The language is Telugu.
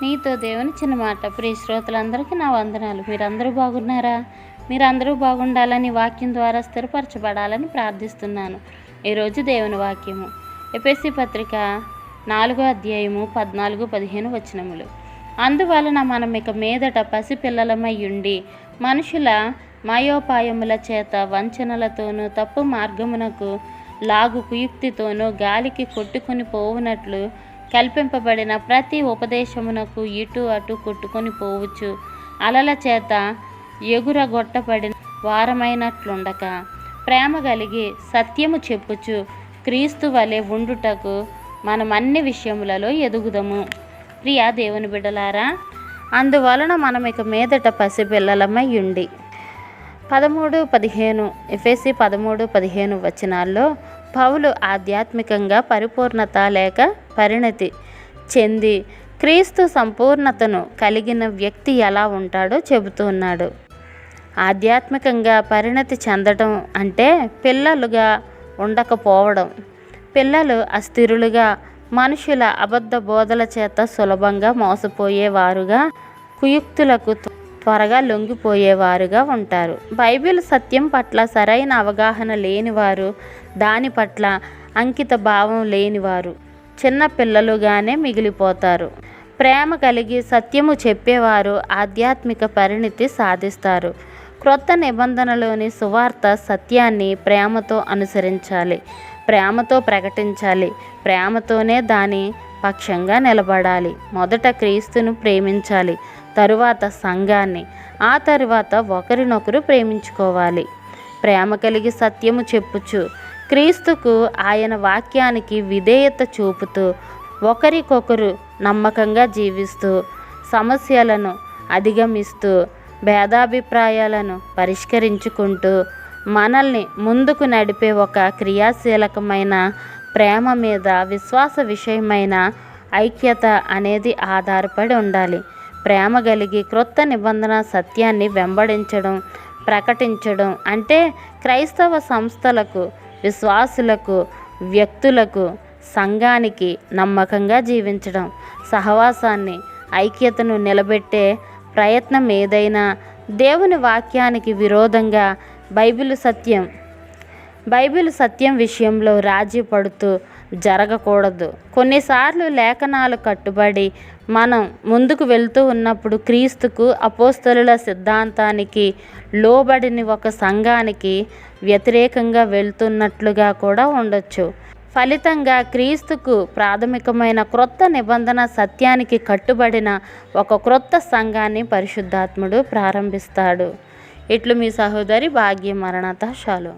మీతో దేవుని చిన్న మాట. ప్రియ శ్రోతలందరికీ నా వందనాలు. మీరందరూ బాగున్నారా? మీరందరూ బాగుండాలని వాక్యం ద్వారా స్థిరపరచబడాలని ప్రార్థిస్తున్నాను. ఈరోజు దేవుని వాక్యము. ఎపిఎస్సి పత్రిక నాలుగో అధ్యాయము పద్నాలుగు పదిహేను వచనములు. అందువలన మనం ఇక మీదట పసిపిల్లలమై ఉండి మనుషుల మాయోపాయముల చేత వంచనలతోనూ తప్పు మార్గమునకు లాగు కుయుక్తితోనూ గాలికి కొట్టుకుని పోవునట్లు కల్పింపబడిన ప్రతి ఉపదేశమునకు ఇటు అటు కొట్టుకొని పోవచ్చు. అలల చేత ఎగురగొట్టబడిన వారమైనట్లుండక ప్రేమ కలిగి సత్యము చెప్పుచు క్రీస్తు వలె ఉండుటకు మనం అన్ని విషయములలో ఎదుగుదము. ప్రియా దేవుని బిడ్డలారా అందువలన మనం ఇక మీదట పసిపిల్లలమై ఉండి పదమూడు పదిహేను ఎఫ్ఎసి పదమూడు పదిహేను వచనాల్లో పౌలు ఆధ్యాత్మికంగా పరిపూర్ణత లేక పరిణతి చెంది క్రీస్తు సంపూర్ణతను కలిగిన వ్యక్తి ఎలా ఉంటాడో చెబుతున్నాడు ఆధ్యాత్మికంగా పరిణతి చెందడం అంటే పిల్లలుగా ఉండకపోవడం. పిల్లలు అస్థిరులుగా మనుషుల అబద్ధ బోధల చేత సులభంగా మోసపోయేవారుగా కుయుక్తులకు త్వరగా లొంగిపోయేవారుగా ఉంటారు. బైబిల్ సత్యం పట్ల సరైన అవగాహన లేనివారు దాని పట్ల అంకిత భావం లేనివారు చిన్న పిల్లలుగానే మిగిలిపోతారు. ప్రేమ కలిగి సత్యము చెప్పేవారు ఆధ్యాత్మిక పరిణితి సాధిస్తారు. క్రొత్త నిబంధనలోని సువార్త సత్యాన్ని ప్రేమతో అనుసరించాలి ప్రేమతో ప్రకటించాలి ప్రేమతోనే దాని పక్షంగా నిలబడాలి. మొదట క్రీస్తును ప్రేమించాలి తరువాత సంఘాన్ని ఆ తరువాత ఒకరినొకరు ప్రేమించుకోవాలి. ప్రేమ కలిగి సత్యము చెప్పుచు క్రీస్తుకు ఆయన వాక్యానికి విధేయత చూపుతూ ఒకరికొకరు నమ్మకంగా జీవిస్తూ సమస్యలను అధిగమిస్తూ భేదాభిప్రాయాలను పరిష్కరించుకుంటూ మనల్ని ముందుకు నడిపే ఒక క్రియాశీలకమైన ప్రేమ మీద విశ్వాస విషయమైన ఐక్యత అనేది ఆధారపడి ఉండాలి. ప్రేమ కలిగి క్రొత్త నిబంధన సత్యాన్ని వెంబడించడం ప్రకటించడం అంటే క్రైస్తవ సంస్థలకు విశ్వాసులకు వ్యక్తులకు సంఘానికి నమ్మకంగా జీవించడం. సహవాసాన్ని ఐక్యతను నిలబెట్టే ప్రయత్నం ఏదైనా దేవుని వాక్యానికి విరోధంగా బైబిల్ సత్యం బైబిల్ సత్యం విషయంలో రాజీ పడుతూ జరగకూడదు. కొన్నిసార్లు లేఖనాలు కట్టుబడి మనం ముందుకు వెళ్తూ ఉన్నప్పుడు క్రీస్తుకు అపోస్తలుల సిద్ధాంతానికి లోబడిని ఒక సంఘానికి వ్యతిరేకంగా వెళ్తున్నట్లుగా కూడా ఉండొచ్చు. ఫలితంగా క్రీస్తుకు ప్రాథమికమైన క్రొత్త నిబంధన సత్యానికి కట్టుబడిన ఒక క్రొత్త సంఘాన్ని పరిశుద్ధాత్ముడు ప్రారంభిస్తాడు. ఇట్లు మీ సహోదరి భాగ్య మరణత షాలో.